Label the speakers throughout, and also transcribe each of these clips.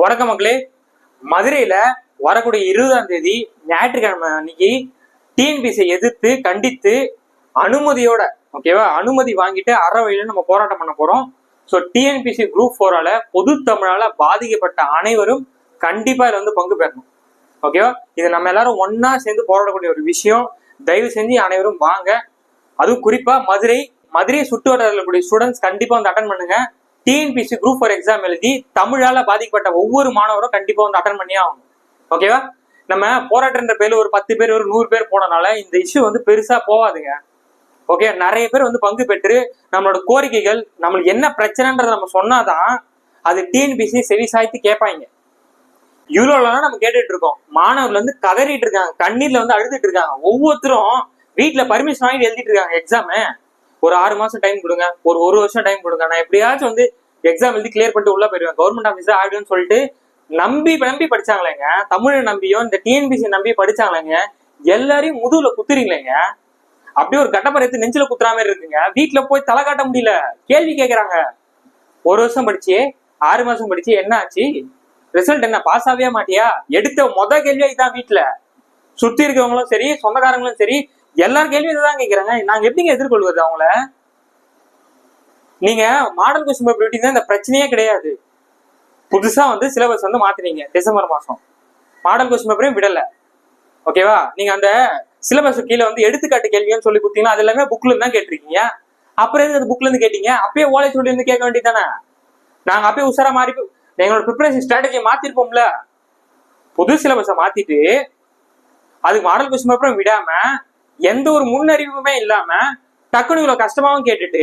Speaker 1: வணக்கம் மக்களே. மதுரையில வரக்கூடிய இருபதாம் தேதி ஞாயிற்றுக்கிழமை அன்னைக்கு டிஎன்பிசியை எதிர்த்து கண்டித்து அனுமதியோட ஓகேவா அனுமதி வாங்கிட்டு அற வழியில நம்ம போராட்டம் பண்ண போறோம். ஸோ டிஎன்பிசி குரூப் ஃபோரால பொது தமிழால பாதிக்கப்பட்ட அனைவரும் கண்டிப்பா இதுல வந்து பங்கு பெறணும். ஓகேவா இது நம்ம எல்லாரும் ஒன்னா சேர்ந்து போராடக்கூடிய ஒரு விஷயம். தயவு செஞ்சு அனைவரும் வாங்க. அதுவும் குறிப்பா மதுரை மதுரை சுற்று வட்டாரத்தில் ஸ்டூடெண்ட்ஸ் கண்டிப்பா வந்து அட்டன் பண்ணுங்க. டிஎன்பிசி குரூப் ஃபார் எக்ஸாம் எழுதி தமிழால பாதிக்கப்பட்ட ஒவ்வொரு மாணவரும் கண்டிப்பா வந்து அட்டன் பண்ணியே ஆகணும். ஓகேவா நம்ம போராட்டன்ற பேர்ல ஒரு பத்து பேர் ஒரு நூறு பேர் போனனால இந்த இஷ்யூ வந்து பெருசா போகாதுங்க. ஓகே நிறைய பேர் வந்து பங்கு பெற்று நம்மளோட கோரிக்கைகள் நம்மளுக்கு என்ன பிரச்சனைன்றத நம்ம சொன்னாதான் அது டிஎன்பிசி செவி சாய்த்து கேட்பாங்க. இவ்வளோலாம் நம்ம கேட்டுட்டு இருக்கோம். மாணவர்கள் வந்து கதறிட்டு இருக்காங்க கண்ணீர்ல வந்து அழுதுட்டு இருக்காங்க. ஒவ்வொருத்தரும் வீட்டுல பர்மிஷன் வாங்கிட்டு எழுதிட்டு இருக்காங்க எக்ஸாமு ஒரு ஆறு மாசம் டைம் கொடுங்க. ஒரு ஒரு வருஷம் டைம் கொடுங்க. நான் எப்படியாச்சும் வந்து எக்ஸாம் எழுதி கிளியர் பண்ணிட்டு உள்ள போயிருவேன் கவர்மெண்ட் ஆஃபீஸர் ஆயிடும்னு சொல்லிட்டு நம்பி நம்பி படிச்சாங்களேங்க. தமிழை நம்பியும் இந்த டிஎன்பிசி நம்பி படிச்சாங்களேங்க. எல்லாரையும் முதுகுல குத்துறீங்களேங்க. அப்படியே ஒரு கட்டப்பறத்து நெஞ்சில குத்துற மாதிரி இருக்குங்க. வீட்டுல போய் தலை காட்ட முடியல. கேள்வி கேக்குறாங்க. ஒரு வருஷம் படிச்சு ஆறு மாசம் படிச்சு என்ன ஆச்சு? ரிசல்ட் என்ன? பாஸ் ஆகவே மாட்டியா? எடுத்த மொத கேள்வியா இதான் வீட்டுல சுத்தி இருக்கவங்களும் சரி சொந்தக்காரங்களும் சரி எல்லார் கேள்வியும் இதுதான் கேட்கிறாங்க நாங்க எப்படிங்க எதிர்கொள்வது அவங்கள? நீங்க மாடல் கொஸ்டின் பேப்பர் தான் இந்த பிரச்சனையே கிடையாது. புதுசா வந்து சிலபஸ் வந்து மாத்துறீங்க டிசம்பர் மாசம். மாடல் கொஸ்டின் பேப்பரையும் விடல. ஓகேவா நீங்க அந்த சிலபஸ் கீழே வந்து எடுத்துக்காட்டு கேள்வின்னு சொல்லி கொடுத்தீங்கன்னா அது எல்லாமே புக்ல இருந்து தான் கேட்டிருக்கீங்க. அப்புறம் எதுக்கு அந்த புக்ல இருந்து கேட்டீங்க? அப்பயே ஓலை சொல்லி இருந்து கேட்க வேண்டியதானே நாங்க அப்பயே உசாரா மாறி எங்களோட ப்ரிப்பரேஷன் ஸ்ட்ராட்டஜியை மாத்திருப்போம்ல. புது சிலபஸை மாத்திட்டு அதுக்கு மாடல் கொஸ்டின் பேப்பரும் விடாம எந்த ஒரு முன்னறிவுமே இல்லாம டக்குனு இவ்வளவு கஷ்டமாவும் கேட்டுட்டு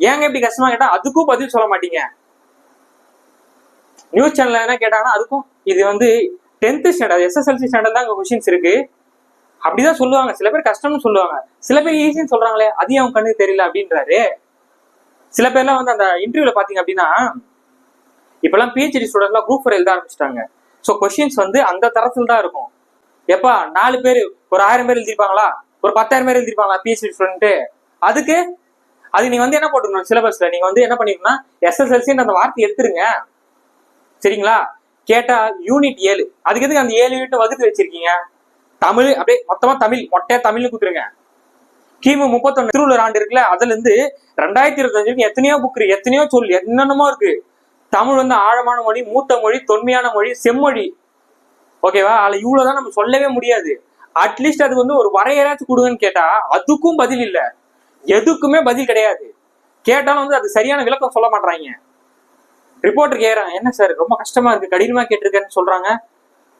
Speaker 1: ஏங்க இப்படி கஷ்டமா கேட்டா அதுக்கும் பதில் சொல்ல மாட்டீங்க? நியூஸ் சேனல்ல என்ன கேட்டாங்கன்னா அதுக்கும் இது வந்து டென்த் ஸ்டாண்டர்ட் எஸ்எஸ்எல்சி ஸ்டாண்டர்ட் தான் அங்க கொஷின்ஸ் இருக்கு. அப்படிதான் சொல்லுவாங்க. சில பேர் கஷ்டம்னு சொல்லுவாங்க. சில பேர் ஈஸின்னு சொல்றாங்களே அது அவன் கண்ணுக்கு தெரியல அப்படின்றாரு. சில பேர்லாம் வந்து அந்த இன்டர்வியூல பாத்தீங்க அப்படின்னா இப்பெல்லாம் பிஹெச்டி ஸ்டூடெண்ட்லாம் குரூப் ஃபோர் எழுத ஆரம்பிச்சிட்டாங்க. ஸோ கொஸ்டின்ஸ் வந்து அந்த தரத்தில் தான் இருக்கும். எப்பா நாலு பேர் ஒரு ஆயிரம் பேர் எழுதிருப்பாங்களா? ஒரு பத்தாயிரம் பேர் எழுதிருப்பாங்களா பிஹெச்டி ஸ்டூடெண்ட் அதுக்கு அது நீங்க வந்து என்ன போட்டுக்கணும் சிலபஸ்ல நீங்க வந்து என்ன பண்ணிக்கணும்னா எஸ்எஸ்எல்சின்னு அந்த வார்த்தை எடுத்துருங்க. சரிங்களா? கேட்டா யூனிட் ஏழு. அதுக்கு எதுக்கு அந்த ஏழு யூனிட் வகுத்து வச்சிருக்கீங்க? தமிழ் அப்படியே மொத்தமா தமிழ் மொட்டையா தமிழ்னு கொடுத்துருங்க கிமு முப்பத்தொன்னு திருவள்ளுவர் ஆண்டு இருக்குல்ல அதுல இருந்து ரெண்டாயிரத்தி இருபத்தஞ்சு எத்தனையோ புக் இருக்கு எத்தனையோ சொல் என்னென்னமோ இருக்கு. தமிழ் வந்து ஆழமான மொழி மூத்த மொழி தொன்மையான மொழி செம்மொழி. ஓகேவா அதுல இவ்வளவுதான் நம்ம சொல்லவே முடியாது. அட்லீஸ்ட் அது வந்து ஒரு வரையறாச்சும் கொடுங்கன்னு கேட்டா அதுக்கும் பதில் இல்ல. எதுக்குமே பதில் கிடையாது. கேட்டாலும் வந்து அது சரியான விளக்கம் சொல்ல மாட்றாங்க. ரிப்போர்ட்டர் கேக்குறாங்க என்ன சார் ரொம்ப கஷ்டமா இருக்கு. கடினமா கேட்டிருக்கேன்னு சொல்றாங்க.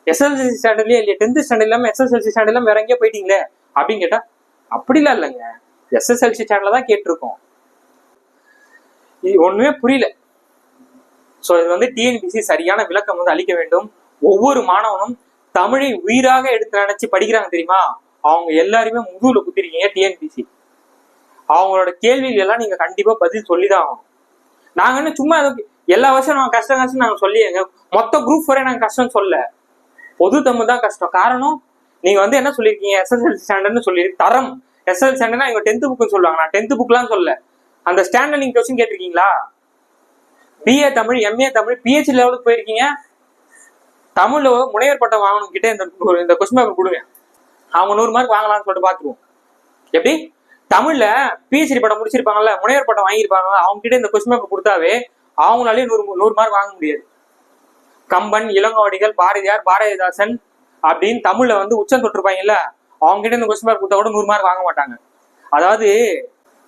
Speaker 1: எஸ்எல்சி ஸ்டாண்டர்ட்லயே இல்லையா? டென்த் ஸ்டாண்டர்ட் இல்லாம எஸ்எஸ்எல்சி ஸ்டாண்டர்ட் இல்லாம வேற எங்கேயே போயிட்டீங்களே? அப்படின்னு கேட்டா அப்படிலாம் இல்லைங்க. எஸ்எஸ்எல்சி ஸ்டாண்டர்ட்ல தான் கேட்டிருக்கோம். இது ஒண்ணுமே புரியல. ஸோ இது வந்து டிஎன்பிசி சரியான விளக்கம் வந்து அளிக்க வேண்டும். ஒவ்வொரு மாணவனும் தமிழை உயிராக எடுத்து நினைச்சு படிக்கிறாங்க தெரியுமா? அவங்க எல்லாருமே முதுகுல குத்திருக்கீங்க டிஎன்பிசி அவங்களோட கேள்விகள் எல்லாம் நீங்க கண்டிப்பா பதில் சொல்லிதான் ஆகணும். நாங்க என்ன சும்மா எல்லா வருஷம் நாங்க கஷ்டம் கஷ்டம் நாங்க சொல்லியங்க. மொத்த குரூப் வரை நாங்க கஷ்டம் சொல்ல. பொது தமிழ் தான் கஷ்டம். காரணம் நீங்க வந்து என்ன சொல்லியிருக்கீங்க? எஸ்எஸ்எல்சி ஸ்டாண்டர்ட்னு சொல்லி தரம். எஸ்எல் ஸ்டாண்டர்ட்னா இவங்க டென்த் புக்னு சொல்லுவாங்க. நான் டென்த் புக்லாம் சொல்ல. அந்த ஸ்டாண்டர்ட் நீங்க கொஸ்டின் கேட்டிருக்கீங்களா? BA Tamil MA Tamil PhD லெவலுக்கு போயிருக்கீங்க. தமிழ்ல முனைவர் பட்டம் வாங்கணும் கிட்ட இந்த இந்த கொஸ்டின் பேப்பர் கொடுங்க. அவங்க நூறு மார்க் வாங்கலாம்னு சொல்லிட்டு பாத்துருவோம் எப்படி? தமிழ்ல பிஹெச்டி பட்டம் முடிச்சிருப்பாங்கல்ல முனைவர் பட்டம் வாங்கியிருப்பாங்க அவங்க கிட்ட இந்த கொஸ்டின் பேப்பர் கொடுத்தாவே அவங்களாலேயே நூறு நூறு மார்க் வாங்க முடியாது. கம்பன் இளங்கோவடிகள் பாரதியார் பாரதிதாசன் அப்படின்னு தமிழ்ல வந்து உச்சம் தொட்டிருப்பாங்கல்ல அவங்க கிட்ட இந்த கொஸ்டின் பேப்பர் கொடுத்தா கூட நூறு மார்க் வாங்க மாட்டாங்க. அதாவது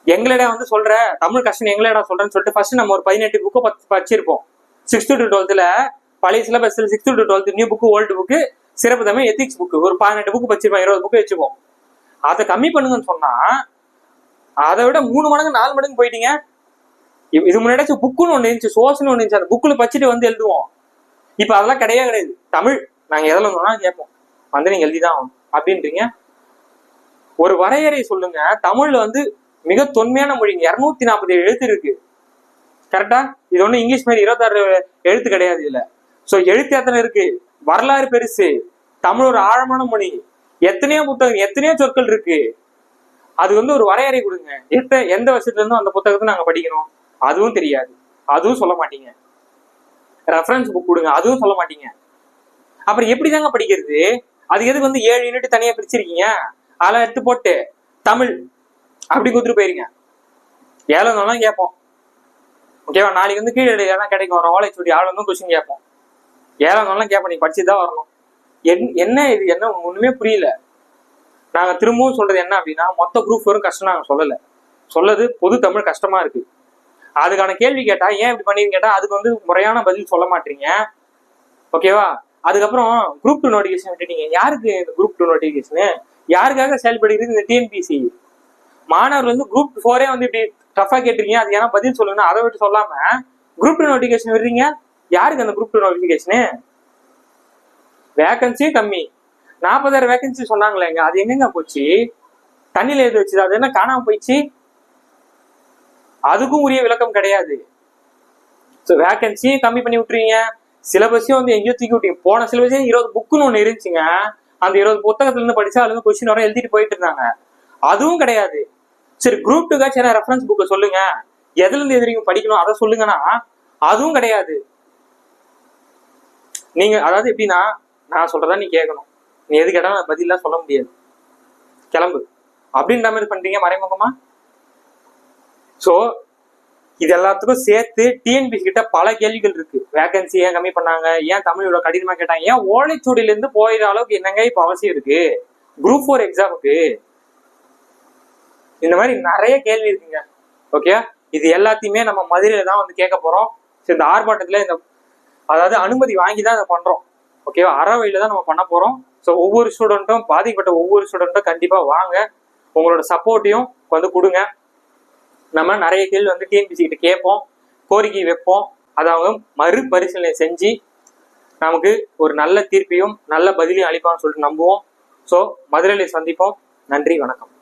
Speaker 1: எங்களடா வந்து சொல்ற தமிழ் கஷ்டம் எங்களடா சொல்றேன்னு சொல்லிட்டு ஃபர்ஸ்ட் நம்ம ஒரு பதினெட்டு புக்கு படிச்சிருப்போம் சிக்ஸ்த்து டு டுவெல்த்ல பழைய சிலபஸ்ல sixth to twelfth new book old book சிறப்பு தமிழ் எத்திக்ஸ் புக்கு ஒரு பதினெட்டு புக்கு வச்சிருப்போம் இருபது புக்கு வச்சுப்போம் அதை கம்மி பண்ணுங்கன்னு சொன்னா அதை விட மூணு மடங்கு நாலு மடங்கு போயிட்டீங்க. இது- முன்னாடி புக்குன்னு ஒன்று இருந்துச்சு சோர்ஸ்னு ஒன்று இருந்துச்சு அந்த புக்கில் படிச்சுட்டு வந்து எழுதுவோம். இப்போ அதெல்லாம் கிடையவே கிடையாது. தமிழ் நாங்கள் எதில் சொன்னாலும் கேட்போம். வந்து நீங்கள் எழுதி தான் ஆகணும். அப்படின்றீங்க. ஒரு வரையறை சொல்லுங்க. தமிழ்ல வந்து மிக தொன்மையான மொழி இரநூத்தி நாற்பது எழுத்து இருக்கு. கரெக்டா இது ஒன்றும் இங்கிலீஷ் மாதிரி இருபத்தாறு எழுத்து கிடையாது இல்லை ஸோ எழுத்து எத்தனை இருக்கு? வரலாறு பெருசு. தமிழ் ஒரு ஆழமான மொழி. எத்தனையோ புத்தகம் எத்தனையோ சொற்கள் இருக்கு. அது வந்து ஒரு வரையறை கொடுங்க. எத்த எந்த வருஷத்துல இருந்தும் அந்த புத்தகத்தை நாங்க படிக்கணும். அதுவும் தெரியாது. அதுவும் சொல்ல மாட்டீங்க. ரெஃபரன்ஸ் புக் கொடுங்க அதுவும் சொல்ல மாட்டீங்க. அப்புறம் எப்படி தாங்க படிக்கிறது? அது எதுக்கு வந்து ஏழு யூனிட் தனியா பிரிச்சிருக்கீங்க? அதெல்லாம் எடுத்து போட்டு தமிழ். அப்படி கொடுத்துட்டு போயிருங்க. ஏழம் கேட்போம். ஓகேவா நாளைக்கு வந்து கீழே எதனா கிடைக்கும். ஒரு ஓலை சுடி ஆளுநரும் கொஸ்டின் கேட்போம். ஏழாம் கேட்ப நீ படிச்சு தான் வரணும். என் என்ன இது என்ன ஒண்ணுமே புரியல. நாங்க திரும்பவும் சொல்றது என்ன அப்படின்னா மொத்த குரூப் வரும் கஷ்டம் நாங்க சொல்லல. சொல்லது பொது தமிழ் கஷ்டமா இருக்கு. அதுக்கான கேள்வி கேட்டா ஏன் இப்படி பண்ணீங்கன்னு கேட்டா அதுக்கு வந்து முறையான பதில் சொல்ல மாட்டீங்க. ஓகேவா அதுக்கப்புறம் குரூப் டூ நோட்டிபிகேஷன் விட்டுட்டீங்க. யாருக்கு இந்த குரூப் டூ நோட்டிஃபிகேஷன் யாருக்காக செயல்படுகிறது இந்த டிஎன்பிசி மாணவர் வந்து குரூப் ஃபோரே வந்து இப்படி டஃபா கேட்டிருக்கீங்க. அது ஏன்னா பதில் சொல்லுங்க அதை விட்டு சொல்லாம குரூப் டூ நோட்டிபிகேஷன் விடுறீங்க. யாருக்கு அந்த குரூப் டூ நோட்டிஃபிகேஷனு வேகன்சியும் கம்மி. நாற்பதாயிரம் வேகன்சி சொன்னாங்களேங்க அது எங்கெங்க போச்சு? தண்ணியில் எழுதி வச்சுது? அது என்ன காணாம போயிடுச்சு? அதுக்கும் உரிய விளக்கம் கிடையாது. ஸோ வேகன்சியும் கம்மி பண்ணி விட்டுறீங்க சிலபஸையும் வந்து எங்கேயோ தூக்கி விட்டீங்க. போன சிலபஸே இருபது புக்குன்னு ஒன்று இருந்துச்சுங்க. அந்த இருபது புத்தகத்துல இருந்து படிச்சா அதுல கொஸ்டின் வர எழுதிட்டு போயிட்டு இருந்தாங்க. அதுவும் கிடையாது. சரி குரூப் டூக்காச்சும் என்ன ரெஃபரன்ஸ் புக்கை சொல்லுங்க. எதுல இருந்து எதிரிங்க படிக்கணும்? அதை சொல்லுங்கன்னா அதுவும் கிடையாது. நீங்க அதாவது எப்படின்னா நான் சொல்றதா நீ கேட்கணும். நீ எது கேட்டாலும் பதிலாம் சொல்ல முடியாது. கிளம்பு. அப்படின்ற மாதிரி பண்றீங்க மறைமுகமா? சோ இது எல்லாத்துக்கும் சேர்த்து டிஎன்பிசி கிட்ட பல கேள்விகள் இருக்கு. வேகன்சி ஏன் கம்மி பண்ணாங்க? ஏன் தமிழ் இவ்வளவு கடினமா கேட்டாங்க? ஏன் ஓலைச்சுவடியில இருந்து போயிடுற அளவுக்கு என்னங்க இப்ப அவசியம் இருக்கு? குரூப் ஃபோர் எக்ஸாமுக்கு இந்த மாதிரி நிறைய கேள்வி இருக்குங்க. ஓகே இது எல்லாத்தையுமே நம்ம மதுரையில தான் வந்து கேட்க போறோம். இந்த ஆர்ப்பாட்டத்துல இந்த அதாவது அனுமதி வாங்கி தான் அதை பண்றோம் ஓகேவா அறவையில தான் நம்ம பண்ண போறோம். ஸோ ஒவ்வொரு ஸ்டூடெண்ட்டும் பாதிக்கப்பட்ட ஒவ்வொரு ஸ்டூடெண்ட்டும் கண்டிப்பா வாங்க. உங்களோட சப்போர்ட்டையும் வந்து கொடுங்க. நம்ம நிறைய கேள்வி வந்து டிஎன்பிசி கிட்ட கேட்போம். கோரிக்கை வைப்போம். அதை அவங்க மறுபரிசீலனை செஞ்சு நமக்கு ஒரு நல்ல தீர்ப்பையும் நல்ல பதிலையும் அளிப்பான்னு சொல்லிட்டு நம்புவோம். ஸோ மதுரையில் சந்திப்போம். நன்றி வணக்கம்.